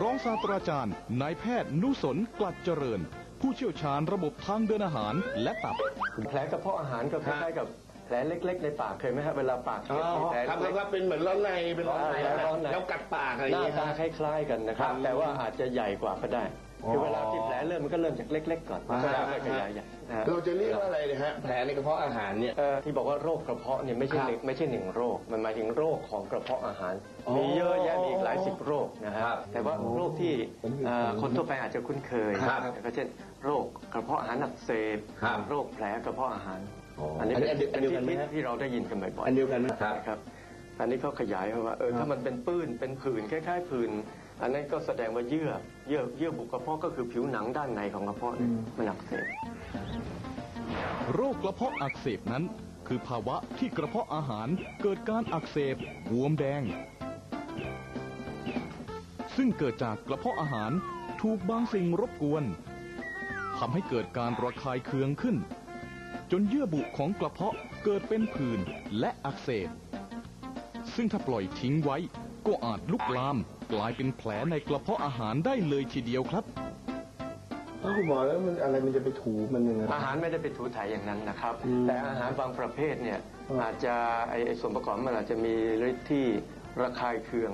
รองศาสตราจารย์นายแพทย์นุสนกลัดเจริญ ผู้เชี่ยวชาญระบบทางเดินอาหารและตับ แผลกระเพาะอาหารก็คล้ายๆกับแผลเล็ก ๆ ในปากเคยไหมฮะเวลาปากอ๋เจ็บอมีแผลครับเล็แล้วกก็เป็นเหมือนร้อนในเป็นร้อนในอ่าร้อนใน แล้วกัดปากอะไรอหย่างน้าเงี้ยตาคล้าย ๆ กันนะครับ แต่ว่าอาจจะใหญ่กว่าก็ได้ คือเวลาที่แผลเริ่มมันก็เริ่มจากเล็ก ๆ ก่อนแล้วก็ค่อยๆขยายใหญ่นะฮะเราจะเรียกว่าอะไรนะฮะแผลในกระเพาะอาหารเนี่ย เอ่อที่บอกว่าโรคกระเพาะเนี่ยไม่ใช่ครับหนึ่งไม่ใช่หนึ่งโรค มันหมายถึงโรคของกระเพาะอาหาร อ๋อมีเยอะแยะมีอีกหลายสิบโรคนะฮะครับแต่ว่าโรคที่เอ่อคนทั่วไปอาจจะคุ้นเคยครับก็เช่น โรคกระเพาะอาหารอักเสบครับโรคแผลกระเพาะอาหารอ๋ออัอันนี้เป็นอันเดียวอันเดียวกันไหมที่ฮะ ที่เราได้ยินกันบ่อยๆ อันเดียวกันไหม ครับ นะครับอันนี้เขาขยายเพราะว่าเออถ้ามันเป็นปื้นเป็นผื่นคล้ายๆผื่น อันนั้นก็แสดงว่าเยื่อเยื่อเยื่อบุกระเพาะก็คือผิวหนังด้านในของกระเพาะเนี่ยมันอักเสบโรคกระเพาะอักเสบนั้น คือภาวะที่กระเพาะอาหารเกิดการอักเสบบวมแดง ซึ่งเกิดจากกระเพาะอาหารถูกบางสิ่งรบกวนทำให้เกิดการระคายเคืองขึ้น จนเยื่อบุของกระเพาะเกิดเป็นผื่นและอักเสบซึ่งถ้าปล่อยทิ้งไว้ก็อาจลุกลาม กลายเป็นแผลในกระเพาะอาหารได้เลยทีเดียวครับเอ้าคุณหมอแล้วมันอะไรมันจะไปถูมันยังไง อาหารไม่ได้ไปถูถ่ายอย่างนั้นนะครับ อืมแต่อาหารบางประเภทเนี่ยอืมอาจจะไอไอ้ส่วนประกอบมันอาจจะมีฤทธิ์ที่ระคายเคือง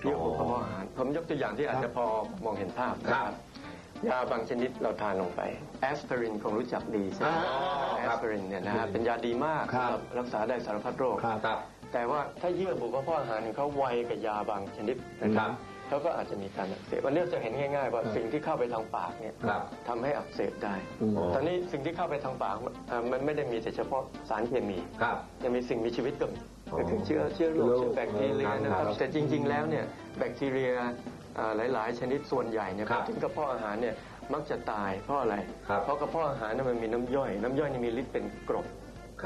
เกี่ยวกับกระเพาะอาหาร ผมยกตัวอย่างที่อาจจะพอมองเห็นภาพนะครับยาบางชนิดเราทานลงไปแอสไพรินคงรู้จักดีใช่ไหมอ่าแอสไพรินเนี่ยนะฮะเป็นยาดีมากครับ สำหรับรักษาได้สารพัดโรค ครับ แต่ว่าถ้าเยื่อบุกระเพาะอาหารของเขาไวกับยาบางชนิดนะครับเขาก็อาจจะมีการอักเสบวันนี้จะเห็นง่ายๆว่าสิ่งที่เข้าไปทางปากเนี่ยครับทำให้อักเสบได้อืมตอนนี้สิ่งที่เข้าไปทางปากเอ่อมันไม่ได้มีแต่เฉพาะสารเคมีครับยังมีสิ่งมีชีวิตก็มีอ๋อก็คือเชื้อเชื้อโรคโรคเชื้อแบคทีเรียนะครับครับแต่จริง ๆ แล้วเนี่ยแบคทีเรียเอ่อหลายๆ ชนิดส่วนใหญ่เนี่ยครับถึงกระเพาะอาหารเนี่ยมักจะตายเพราะอะไรครับเพราะกระเพาะอาหารเนี่ยมันมีน้ำย่อย น้ำย่อยนี่มีฤทธิ์เป็นกรด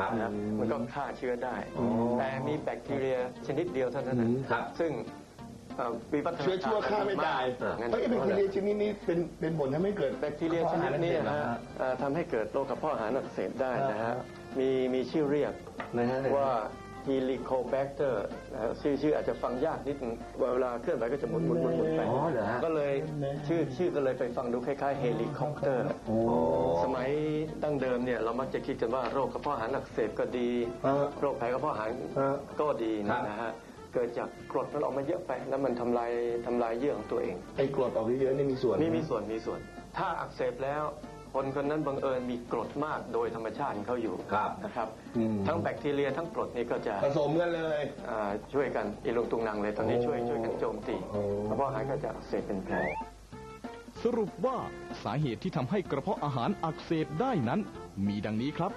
ครับนะครับมันก็ฆ่าเชื้อได้ อ๋อแต่มีแบคทีเรียชนิดเดียวเท่านั้นนะอืมครับซึ่งเอ่อวิวัฒนาเชื้อชั่วฆ่าไม่ตายงั้น เฮ้ยแบคทีเรียชนิดนี้เป็นเป็นผลทำให้เกิดแบคทีเรียชนิดนี้นะฮะเอ่อทำให้เกิดโรคกระเพาะอาหารอักเสบได้นะฮะ มีมีชื่อเรียกนะฮะว่า Helicobacter นะฮะชื่อชื่ออาจจะฟังยากนิดนึงเวลาเคลื่อนไหวก็จะหมุนหมุนหมุนหมุนไปอ๋อเหรอฮะก็เลยชื่อชื่อก็เลยไปฟังดูคล้ายๆเฮลิคอปเตอร์โอ้สมัยดั้งเดิมเนี่ยเรามักจะคิดกันว่าโรคกระเพาะอาหารอักเสบก็ดีฮะโรคแผลกระเพาะอาหารฮะก็ดีครันะบนะฮะเกิดจากกรดมันออกมาเยอะไป แล้วมันทำลายทำลายเยื่อของตัวเองไอ้กรดออกเยอะๆนี่มีส่วนมีมีส่วนมีส่วน ถ้าอักเสบแล้ว คนคนนั้นบังเอิญมีกรดมากโดยธรรมชาติของเขาอยู่ครับ นะครับ อืม ทั้งแบคทีเรียทั้งกรดนี่ก็จะผสมกันเลย อ่าช่วยกันอีลงตุงนังเลยตอนนี้โอ้ช่วยช่วยกันโจมตีโอ้ กระเพาะอาหารก็จะอักเสบเป็นแผลสรุปว่าสาเหตุที่ทำให้กระเพาะอาหารอักเสบได้นั้น มีดังนี้ครับ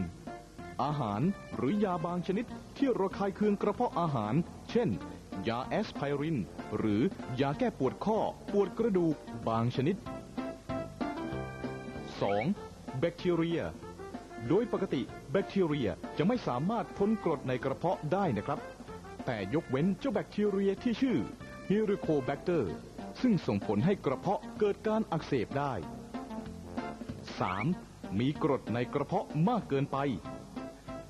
1. อาหารหรือยาบางชนิดที่ระคายเคืองกระเพาะอาหาร เช่น ยาแอสไพริน หรือยาแก้ปวดข้อ ปวดกระดูก บางชนิด 2. แบคทีเรีย โดยปกติแบคทีเรียจะไม่สามารถทนกรดในกระเพาะได้นะครับ แต่ยกเว้นเจ้าแบคทีเรียที่ชื่อ Helicobacter ซึ่งส่งผลให้กระเพาะเกิดการอักเสบได้ 3. มีกรดในกระเพาะมากเกินไป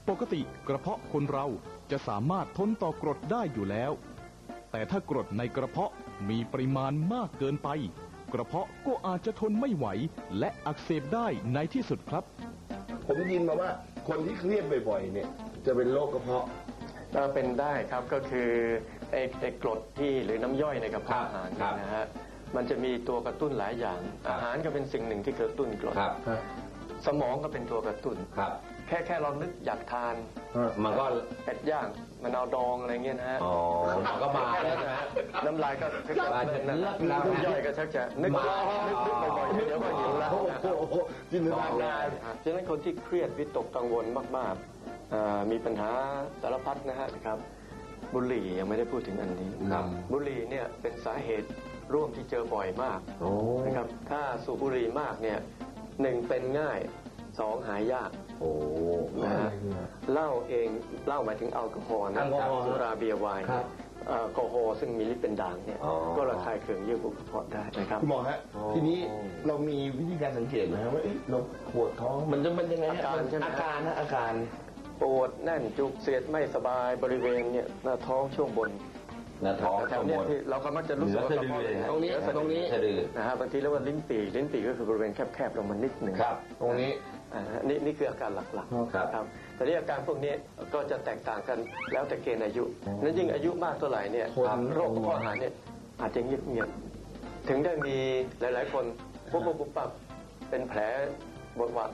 ปกติกระเพาะคนเราจะสามารถทนต่อกรดได้อยู่แล้ว แต่ถ้ากรดในกระเพาะมีปริมาณมากเกินไป กระเพาะก็อาจจะทนไม่ไหว และอักเสบได้ในที่สุดครับ ผมได้ยินมาว่าคนที่เครียดบ่อยๆ เนี่ย จะเป็นโรคกระเพาะ ก็เป็นได้ครับก็คือไอ้ไอ้กรดที่หรือน้ำย่อยในกระเพาะอาหารครับเนี่ยนะฮะมันจะมีตัวกระตุ้นหลายอย่างครับอาหารก็เป็นสิ่งหนึ่งที่กระตุ้นกรด สมองก็เป็นตัวกระตุ้น ครับ แค่แค่เรานึกอยากทานมันก็ เป็ดย่าง มะนาวดองอะไรเงี้ยนะฮะอ๋อมันก็มาแค่นั้นนะฮะน้ำลายก็ชักจะมาเริ่มจะนั่นเลินะกแล้วน้ำย่อยก็ชักจะนึกมานึกนึกบ่อยๆเดี๋ยวก็หิวแล้วโอ้นะโหจินตนาการฉะนั้นคนที่เครียดวิตกกังวลมากๆอ่ามีปัญหาสารพัดนะฮะครับ บุหรี่ยังไม่ได้พูดถึงอันนี้ครับบุหรี่เนี่ยเป็นสาเหตุร่วมที่เจอบ่อยมากโอ้นะครับถ้าสูบบุหรี่มากเนี่ยหนึ่งเป็นง่ายสองหายยาก โอ้นะฮะเหล้าเองเหล้าหมายถึงแอลกอฮอล์นะแอลกอฮอล์สุราเบียร์ไวน์ครับ แอลกอฮอล์ซึ่งมีฤทธิ์เป็นด่างเนี่ยอ๋อ ก็ระคายเคืองเยื่อบุกระเพาะได้นะครับ คุณหมอฮะโอ้ ทีนี้เรามีวิธีการสังเกตไหมฮะว่าเอ๊ะเราปวดท้องมันจะมันยังไงฮะอาการใช่ไหม อาการนะอาการปวดแน่นจุกเสียดไม่สบายบริเวณเนี่ยหน้าท้องช่วงบนหน้าท้องแถวเนี้ยที่เราก็มักจะรู้สึกว่าเหนือสะดือเลยฮะ ตรงนี้ตรงนี้สะดือนะฮะบางทีเรียกว่าลิ้นปี่ลิ้นปี่ก็คือบริเวณแคบๆลงมานิดหนึ่งครับ ตรงนี้ อ่าฮะนี่นี่คืออาการหลักครับๆครับแต่นี่อาการพวกนี้ก็จะแตกต่างกันแล้วแต่เกณฑ์อายุนั้นยิ่งอายุมากเท่าไหร่เนี่ยคน โรคกระเพาะอาหารเนี่ยอาจจะเงียบๆถึงได้มีหลาย ๆ คนปุ๊บปุ๊บปุ๊บปั๊บเป็นแผลบดหวัด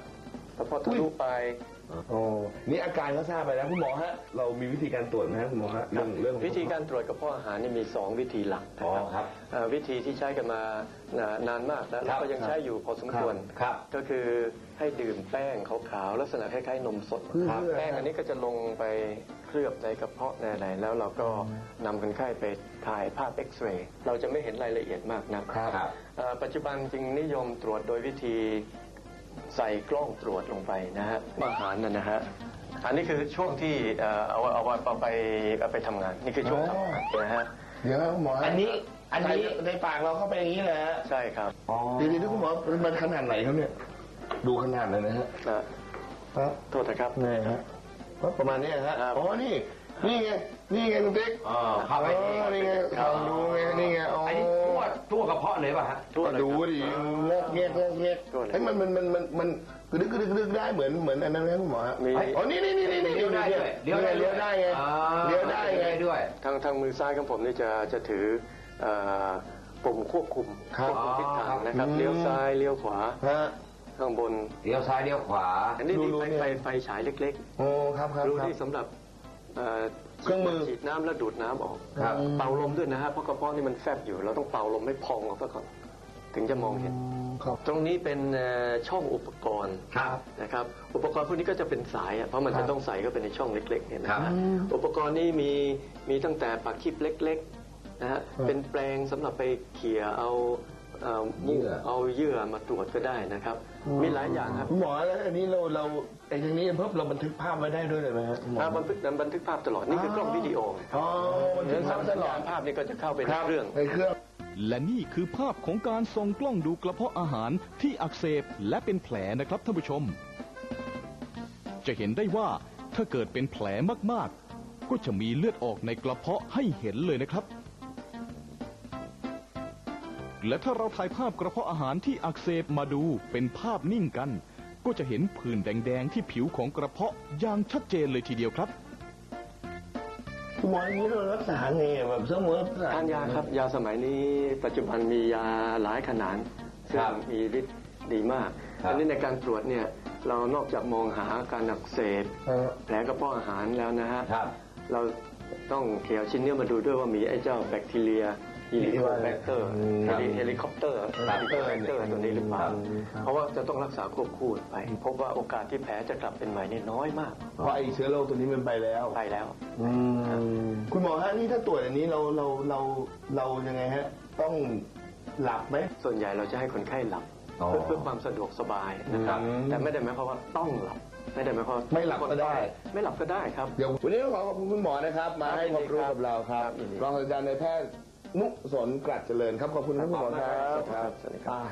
กระเพาะทะลุไปโอ้นี่อาการก็ทราบไปแล้วคุณหมอฮะ เรามีวิธีการตรวจไหมฮะคุณหมอฮะเรื่องเรื่อง วิธีการตรวจกระเพาะอาหารนี่มี 2 วิธีหลักนะอ๋อครับครับเอ่อวิธีที่ใช้กันมานานมากแล้วครัแล้วบก็ยังใช้อยู่พอสมควร ครับ ก็คือให้ดื่มแป้งขาวๆลักษณะคล้ายๆนมสดครับแป้งอันนี้ก็จะลงไปเคลือบในกระเพาะในอะไรแล้วเราก็นำคนไข้ไปถ่ายภาพเอ็กซเรย์เราจะไม่เห็นรายละเอียดมากนะครับครับเอ่อปัจจุบันจึงนิยมตรวจโดยวิธี ใส่กล้องตรวจลงไปนะฮะอาหารนะนะฮะอันนี้คือช่วงที่เอ่อเอาเอาเอาเอาไปเอาไปทำงาน นี่คือช่วงทำงานนะฮะเดี๋ยวคุณหมอฮะอันนี้อันนี้ใส่ในปากเราเข้าไปอย่างนี้เลยฮะใช่ครับอ๋อเดี๋ยวนี้คุณหมอมันขนาดไหนครับเนี่ย ดูขนาดเลยนะฮะนะฮะโทษนะครับไงฮะก็ประมาณนี้ฮะครับอ๋อนี่ นี่ไง นี่ไงคุณติ๊กอ๋อเข้าไปอ๋อนี่ไงเราดูไง นี่ไงอ๋ออัอันนี้ทั่วทั่วกระเพาะเลยป่ะฮะทั่วเลยดูครับดิงอกเงี้ยงอกเงี้ยทั่วเลยเฮ้ยมันมันมันมันมันกระดึกกระดึกกระดึกได้เหมือนเหมือนอันนั้นไหมคุณหมอฮะมีอ๋อ นี่นี่นี่นี่นี่เลี้ยวได้ด้วยเลี้ยวได้เลี้ยวได้ไงอ่าเลี้ยวได้ไง ด้วย ทางทางมือซ้ายของผมนี่จะจะถือเอ่อปุ่มควบคุมครับควบคุมทิศทางนะครับอืมเลี้ยวซ้ายเลี้ยวขวาฮะ ข้างบน เลี้ยวซ้ายเลี้ยวขวา อันนี้ดูมีรู้ไฟเนี่ย ไฟไฟฉายเล็ก โอ้ครับครับๆ รูครับที่สำหรับ เอ่อเครื่องมือฉีดน้ำแล้วดูดน้ำออกครับ เป่าลมด้วยนะฮะเพราะกระเพาะนี่มันแฟบอยู่ เราต้องเป่าลมให้พองออกซะก่อน ถึงจะมองเห็น ครับ ตรงนี้เป็นเอ่อช่องอุปกรณ์ครับนะครับอุปกรณ์พวกนี้ก็จะเป็นสายอะเพราะมันครัจะบต้องใส่เข้าไปในช่องเล็กๆเนี่ยนะครัฮะบอุปกรณ์นี้มีมีตั้งแต่ปากคีบเล็กๆนะฮะครับเป็นแปลงสำหรับไปเขี่ยเอา เอ่อมูกเยื่อ เอาเยื่อมาตรวจก็ได้นะครับ มีหลายอย่างครับคุณหมอแล้วอันนี้เราเราไอ้ทางนี้เพิ่มเราบันทึกภาพไว้ได้ด้วยเลยไหมฮะคุณหมอ ถ้าบันทึกบันทึกภาพตลอดนี่คือกล้องวิดีโอไงอ๋อบันเพทึราะกฉะนั้นภาพตสัญลอญาดณภาพนี่ก็จะเข้าไปในเครื่อง ในเครื่อง และนี่คือภาพของการส่องกล้องดูกระเพาะอาหารที่อักเสบและเป็นแผลนะครับท่านผู้ชม จะเห็นได้ว่าถ้าเกิดเป็นแผลมากๆ ก็จะมีเลือดออกในกระเพาะให้เห็นเลยนะครับ และถ้าเราถ่ายภาพกระเพาะอาหารที่อักเสบมาดูเป็นภาพนิ่งกัน ก็จะเห็นผื่นแดงๆที่ผิวของกระเพาะอย่างชัดเจนเลยทีเดียวครับคุณหมออย่างนี้เรารักษาไงอะแบบสมมติรักษาทานยาครับ ยาสมัยนี้ปัจจุบันมียาหลายขนาดซึ่คงรับมีฤทธิ์ดีมากครับอันนี้ในการตรวจเนี่ยเรานอกจากมองหาการอักเสบเออแผลกระเพาะอาหารแล้วนะฮะครับเราต้องเขี่ยวชิ้นเนื้อมาดูด้วยว่ามีไอ้เจ้าแบคทีเรีย ฮีลิโคแบคเตอร์ครับเฮลิคอปเตอร์ครับเฮลิคอปเตอร์ตัวนี้หรือเปล่าครับเพราะว่าจะต้องรักษาควบคู่ไปพบว่าโอกาสที่แผลจะกลับเป็นใหม่นี่น้อยมาก เพราะไอ้เชื้อโรคตัวนี้มันไปแล้วไปแล้วอืมคุณหมอฮะนี่ถ้าตรวจอันนี้เราเราเราเรายังไงฮะต้องหลับไหมส่วนใหญ่เราจะให้คนไข้หลับอ๋อเพื่อเพื่อความสะดวกสบายนะครับอืมแต่ไม่ได้หมายความว่าต้องหลับไม่ได้หมายความว่าไม่หลับก็ได้ ไม่หลับก็ได้ครับเดี๋ยววันนี้ต้องขอขอบคุณคุณหมอนะครับ มาให้ความรู้กับเราครับครับยินดีรองศาสตราจารย์นายแพทย์ นุสนกรัดเจริญครับขอบคุณครับคุณหมอครับครับสวัสดีครับอ่า